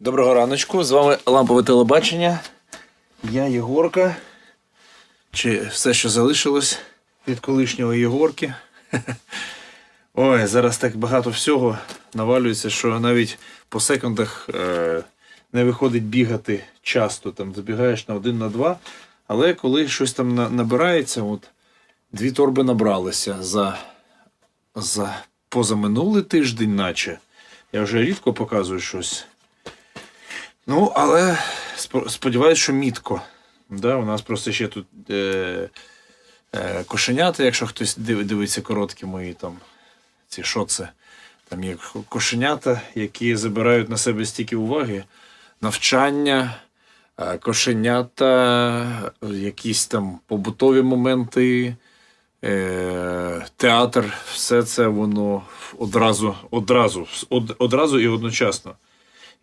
Доброго раночку, з вами лампове телебачення. Я Єгорка. Чи все, що залишилось від колишнього Єгорки. Ой, зараз так багато всього навалюється, що навіть по секундах е, не виходить бігати часто. Там забігаєш на один, на два. Але коли щось там на- набирається, от дві торби набралися за, за позаминулий тиждень, наче. Я вже рідко показую щось. Ну, але спо- сподіваюсь, що мітко. Да, у нас просто ще тут е, е, кошенята, якщо хтось дивиться короткі мої там ці що. Там є кошенята, які забирають на себе стільки уваги, навчання, е, кошенята, якісь там побутові моменти, е, театр, все це воно одразу, одразу, од, одразу і одночасно.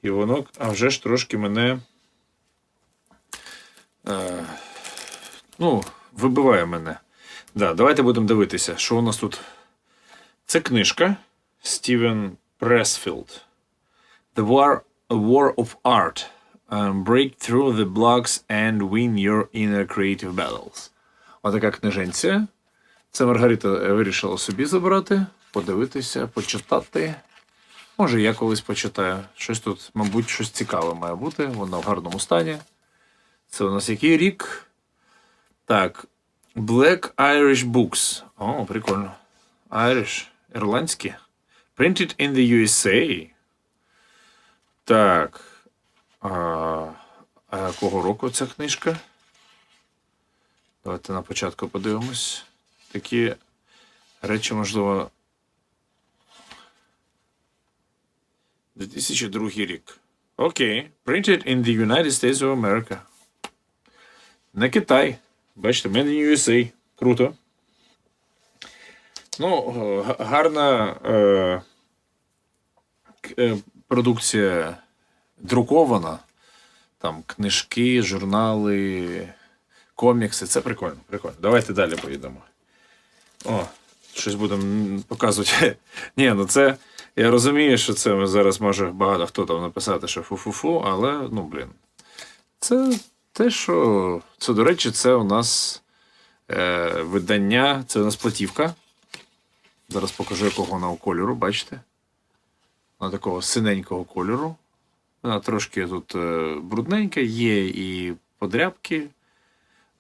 І воно, а вже ж трошки мене. Е, ну, вибиває мене. Да, давайте будемо дивитися, що у нас тут. Це книжка Стівен Пресфілд. The War, A War of Art. Um, break through the blocks and win your inner creative battles. Отака книженця. Це Маргарита вирішила собі забрати, подивитися, почитати. Може, я колись почитаю. Щось тут, мабуть, щось цікаве має бути. Воно в гарному стані. Це у нас який рік? Так. Black Irish Books. О, прикольно. Irish. Ірландські. Printed in the USA. Так. А, а якого року ця книжка? Давайте на початку подивимось. Такі речі, можливо, 2002 рік. Окей. Printed in the United States of America. Не Китай. Бачите, Made in USA. Круто. Ну, гарна е, е, продукція друкована. Там книжки, журнали, комікси. Це прикольно. прикольно. Давайте далі поїдемо. О, щось будемо показувати. Ні, ну це. Я розумію, що це зараз може багато хто там написати, що фу-фу-фу, але ну блін. Це те, що. Це, до речі, це у нас е, видання, це у нас платівка. Зараз покажу, якого вона кольору, бачите? Вона такого синенького кольору. Вона трошки тут е, брудненька, є і подрябки.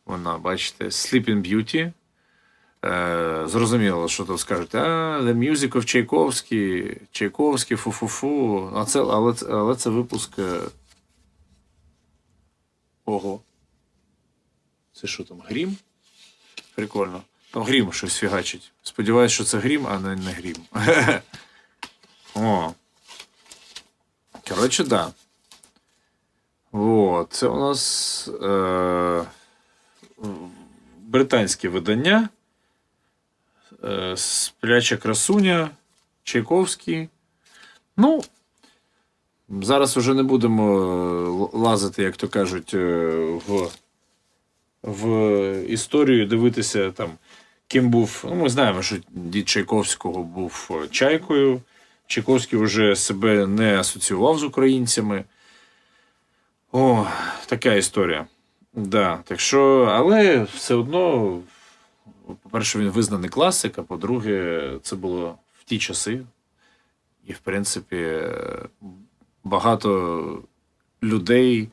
Вона, бачите, Sleeping Beauty. Е, зрозуміло, що тут скажете, а, The Music of Чайковський, Чайковський, фу-фу-фу. А це, але, але це випуск. е, Ого. Це що там, грім? Прикольно. Там грім щось фігачить. Сподіваюсь, що це грім, а не, не грім. О. Коротше, да. Вот. Це у нас е, британське видання. Е, Спляча красуня, Чайковський. Ну, зараз вже не будемо е, лазити, як то кажуть, е, в, в історію, дивитися там, ким був. Ну, ми знаємо, що дід Чайковського був е, чайкою. Чайковський вже себе не асоціював з українцями. О, така історія. Да, так що, але все одно, по-перше, він визнаний класик, а по-друге, це було в ті часи. І, в принципі, багато людей.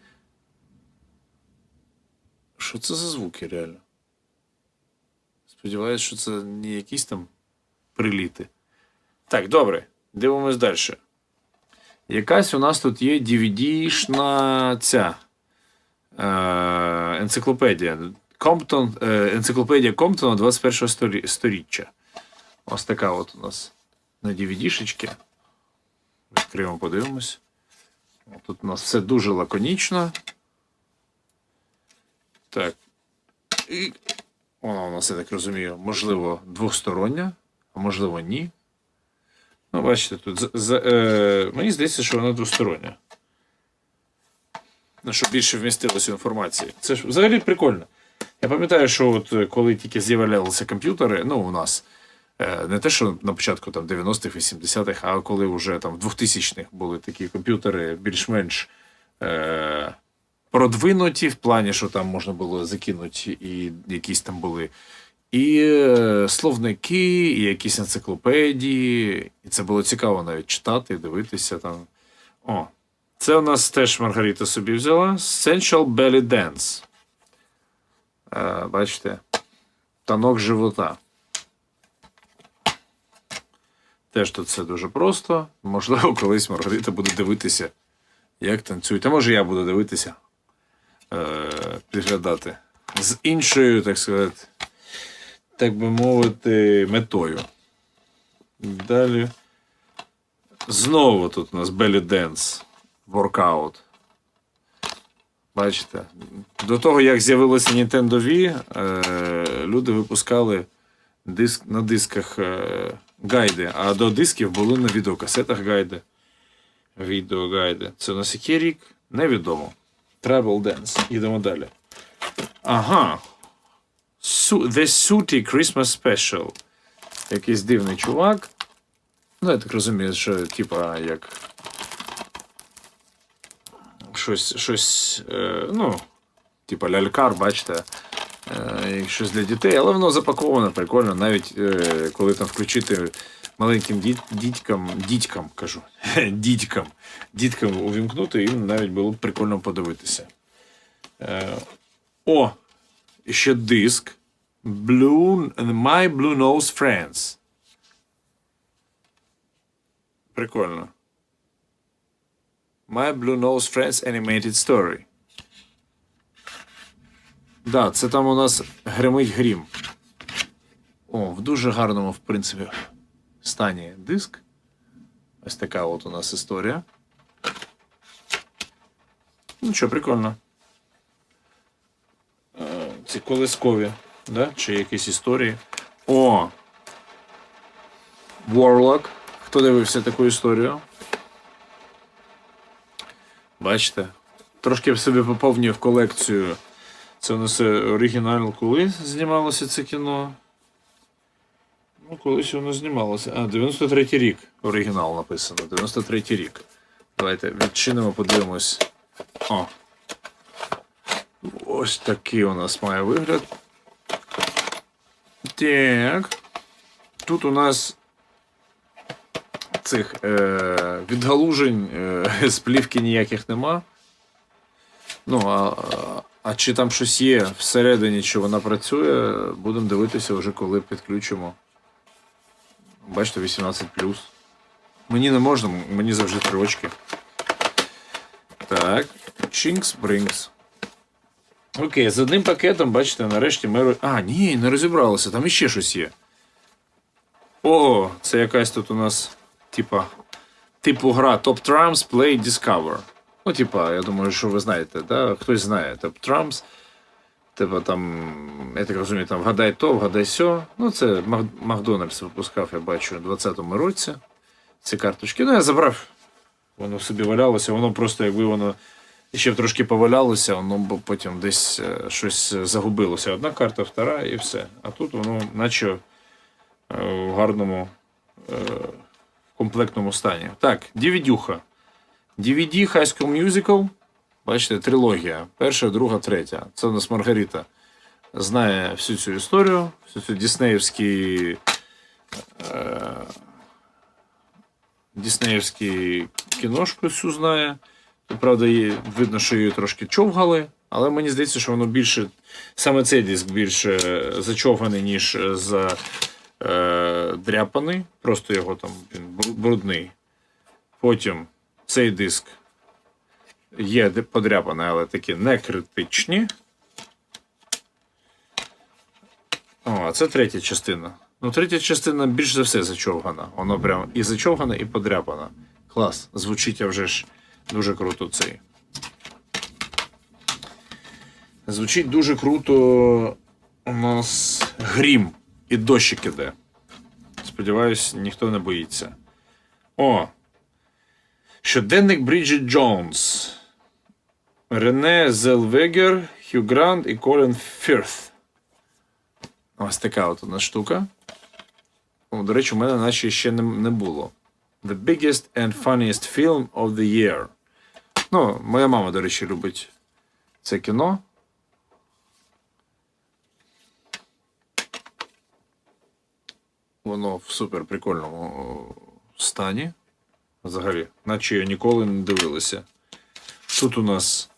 Що це за звуки реально? Сподіваюсь, що це не якісь там приліти. Так, добре, дивимось далі. Якась у нас тут є DVD-шна ця е, енциклопедія. Комптон, е, енциклопедія Комптона 21 сторі- сторіччя. Ось така от у нас на DVD-шечки. Відкриємо, подивимось. Тут у нас все дуже лаконічно. Так. І вона у нас, я так розумію, можливо, двостороння, а можливо, ні. Ну, бачите, тут з, з, е, мені здається, що вона двостороння. Ну, щоб більше вмістилося інформації. Це ж взагалі прикольно. Я пам'ятаю, що от е, коли тільки з'являлися комп'ютери, ну, у нас Е, Не те, що на початку там 90-х, 80-х, а коли вже там в 2000-х були такі комп'ютери більш-менш е, продвинуті, в плані, що там можна було закинути, і якісь там були і е, словники, і якісь енциклопедії. І це було цікаво навіть читати, дивитися там. О, це у нас теж Маргарита собі взяла. Sensual Belly Dance. Е, бачите? Танок живота. Теж тут все дуже просто. Можливо, колись Маргарита буде дивитися, як танцюють. А може я буду дивитися, е, підглядати. З іншою, так сказати, так би мовити, метою. Далі. Знову тут у нас Belly Dance Workout. Бачите? До того, як з'явилося Nintendo Wii, е, люди випускали диск, на дисках е, гайди, а до дисків були на відеокасетах гайди. Відеогайди. Це у нас який рік? Невідомо. Travel Dance. Йдемо далі. Ага. The Sooty Christmas Special. Якийсь дивний чувак. Ну, я так розумію, що типа як. Щось, щось, е, ну, типа лялькар, бачите, е, щось для дітей, але воно запаковане, прикольно, навіть е, коли там включити маленьким діт, дітькам, дітькам, кажу, дітькам, діткам увімкнути, їм навіть було б прикольно подивитися. О, ще диск. Blue, My Blue Nose Friends. Прикольно. My Blue Nose Friends Animated Story. Да, це там у нас гримить грім. О, в дуже гарному, в принципі, стані диск. Ось така от у нас історія. Ну що, прикольно. Е, Ці колискові, да? Чи якісь історії. О! Warlock. Хто дивився таку історію? Бачите? Трошки собі поповнюю в колекцію. Це у нас е, оригінал, коли знімалося це кіно. Ну, колись воно знімалося. А, 93-й рік. Оригінал написано. 93-й рік. Давайте відчинимо, подивимось. О. Ось такий у нас має вигляд. Так. Тут у нас цих е, відгалужень е, з плівки ніяких нема. Ну, а, а- чи там щось є всередині, чи вона працює, будемо дивитися вже коли підключимо. Бачите, 18. Мені не можна, мені завжди три очки. Так. Chinks Brings. Окей, з одним пакетом, бачите, нарешті ми. А, ні, не розібралися, там іще щось є. О, це якась тут у нас, типа, типу гра Top Trumps Play Discover. Ну, типа, я думаю, що ви знаєте, да? хтось знає Top Trumps. Типа там, я так розумію, там вгадай то, вгадай сьо. Ну, це Макдональдс випускав, я бачу, у 20-му році. Ці карточки. Ну, я забрав. Воно собі валялося, воно просто, якби воно ще трошки повалялося, воно б потім десь е, щось загубилося. Одна карта, втора і все. А тут воно, наче е, в гарному е, комплектному стані. Так, DVD-юха. DVD High School Musical. Бачите, трилогія. Перша, друга, третя. Це у нас Маргарита знає всю цю історію, всю цю Діснеївський. Е, Діснеївський кіношку всю знає. Правда, її, видно, що її трошки човгали, але мені здається, що воно більше. Саме цей диск більше зачовганий, ніж за е, дряпаний. Просто його там він брудний. Потім цей диск є подряпаний, але такі не критичні. О, а це третя частина. Ну, третя частина більш за все зачовгана. Воно прям і зачовгана, і подряпана. Клас. Звучить вже ж дуже круто цей. Звучить дуже круто у нас грім і дощик іде. Сподіваюсь, ніхто не боїться. О! Щоденник Бріджит Джонс. Рене Зелвегер, Хью Грант і Колін Фірth. Ось така от нас штука. О, до речі, у мене наче ще не, не було. The biggest and funniest film of the year. Ну, моя мама, до речі, любить це кіно. Воно в супер прикольному стані. Взагалі, наче я ніколи не дивилася. Тут у нас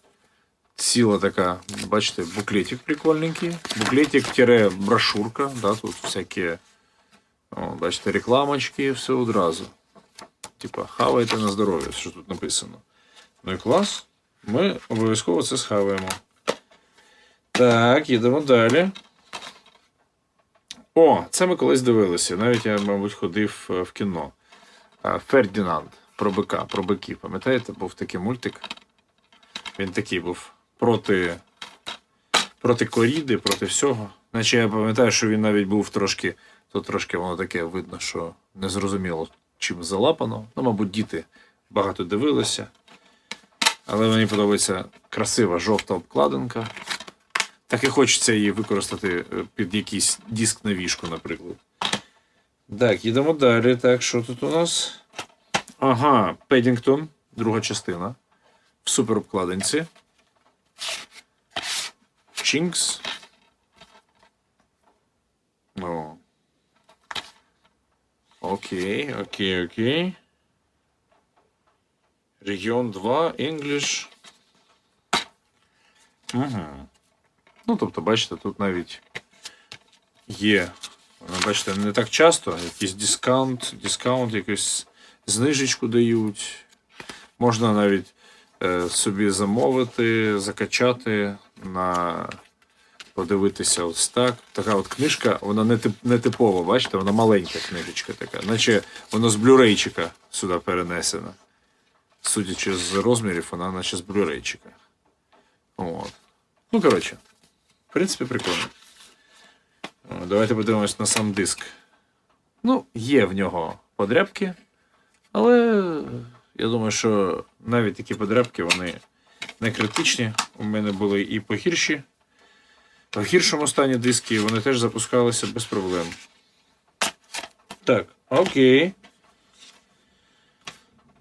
ціла така, бачите, буклетик прикольненький. Буклетик тире брошурка, да, тут всякі, о, бачите, рекламочки, все одразу. Типа, хавайте на здоров'я, що тут написано. Ну і клас. Ми обов'язково це схаваємо. Так, їдемо далі. О, це ми колись дивилися. Навіть я, мабуть, ходив е, в кіно. Фердінанд про бика, про биків. Пам'ятаєте, був такий мультик. Він такий був проти, проти коріди, проти всього. Наче я пам'ятаю, що він навіть був трошки, то трошки воно таке видно, що незрозуміло чим залапано. Ну, мабуть, діти багато дивилися. Але мені подобається красива жовта обкладинка. Так і хочеться її використати е, під якийсь диск на вішку, наприклад. Так, їдемо далі. Так, що тут у нас? Ага, Педінгтон, друга частина. В супер обкладинці. Чінкс. О. Окей, окей, окей. Регіон 2, English. Угу. Ну, тобто, бачите, тут навіть є. ну, Бачите, не так часто. Якийсь дискаунт, дискаунт, якусь знижечку дають. Можна навіть е, собі замовити, закачати на подивитися ось так. Така от книжка, вона не, тип, не типова, бачите, вона маленька книжечка така. Наче воно з блюрейчика сюди перенесено. Судячи з розмірів, вона наче з блюрейчика. От. Ну, коротше, в принципі, прикольно. Давайте подивимось на сам диск. Ну, є в нього подряпки, але я думаю, що навіть такі подряпки вони не критичні. У мене були і погірші. В гіршому стані диски вони теж запускалися без проблем. Так, окей.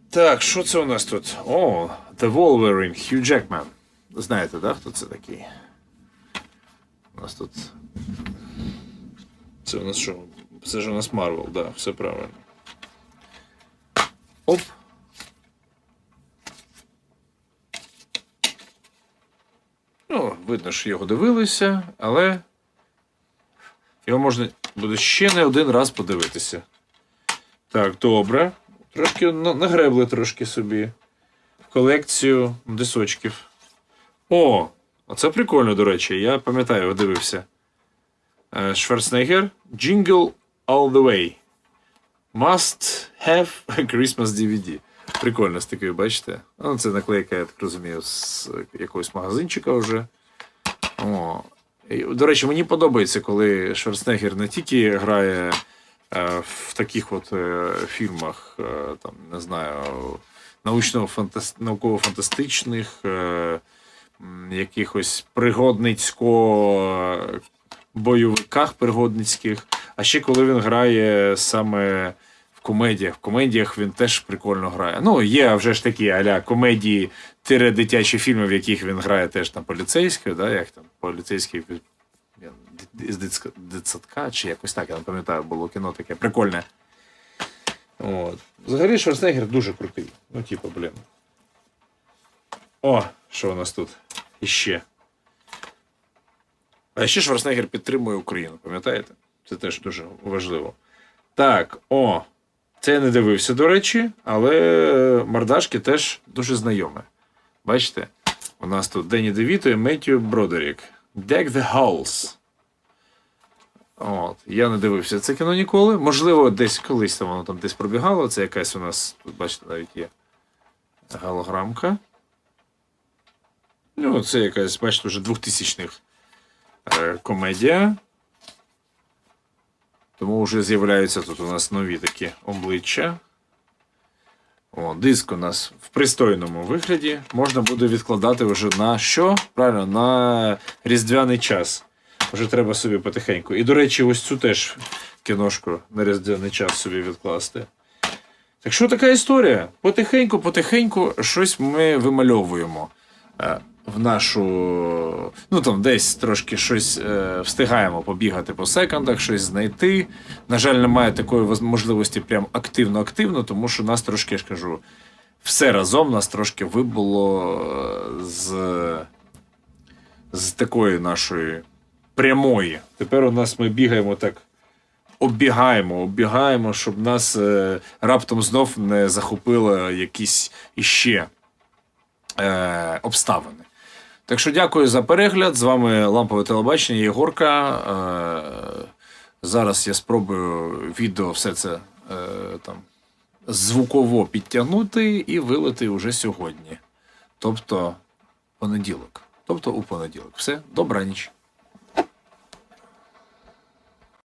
Так, що це у нас тут? О, The Wolverine, Hugh Jackman. Знаєте, да, хто це такий? У нас тут. Це у нас що? Це ж у нас Марвел, да, все правильно. Оп. Ну, видно, що його дивилися, але його можна буде ще не один раз подивитися. Так, добре. Трошки нагребли трошки собі в колекцію дисочків. О! Оце прикольно, до речі. Я пам'ятаю, дивився. Е, Шварценеггер Jingle All the Way. Must have a Christmas DVD. Прикольно з такою, бачите? Ну, це наклейка, я так розумію, з якогось магазинчика вже. О. І, До речі, мені подобається, коли Шварценеггер не тільки грає е, в таких от е, фільмах, е, там, не знаю, научно-фантас... науково-фантастичних, е, якихось пригодницько бойовиках пригодницьких. А ще коли він грає саме в комедіях. В комедіях він теж прикольно грає. Ну, є вже ж такі аля комедії, тире дитячі фільми, в яких він грає теж там поліцейською, да, як там поліцейський з дитсадка, чи якось так, я не пам'ятаю, було кіно таке прикольне. От. Взагалі Шварценеггер дуже крутий. Ну, типу, блін. О, що у нас тут іще? А ще Шварценеггер підтримує Україну, пам'ятаєте? Це теж дуже важливо. Так, о, це я не дивився, до речі, але мордашки теж дуже знайомі. Бачите? У нас тут Денні Девіто і Меттью Бродерік. Deck the Halls. От. Я не дивився це кіно ніколи. Можливо, десь колись там воно там десь пробігало. Це якась у нас, тут, бачите, навіть є голограмка. Ну, це якась, бачите, вже 2000-х е, комедія. Тому вже з'являються тут у нас нові такі обличчя. О, диск у нас в пристойному вигляді. Можна буде відкладати вже на що? Правильно, на різдвяний час. Вже треба собі потихеньку. І, до речі, ось цю теж кіношку на різдвяний час собі відкласти. Так що така історія? Потихеньку, потихеньку щось ми вимальовуємо е, в нашу. Ну там десь трошки щось е, встигаємо побігати по секондах, щось знайти. На жаль, немає такої можливості прям активно-активно, тому що нас трошки, я ж кажу, все разом нас трошки вибуло е, з, з такої нашої прямої. Тепер у нас ми бігаємо так оббігаємо, оббігаємо, щоб нас е, раптом знов не захопило якісь іще е, обставини. Так що дякую за перегляд. З вами Лампове телебачення Єгорка. Е, зараз я спробую відео все це е, там звуково підтягнути і вилити уже сьогодні. Тобто понеділок. Тобто у понеділок. Все, добраніч.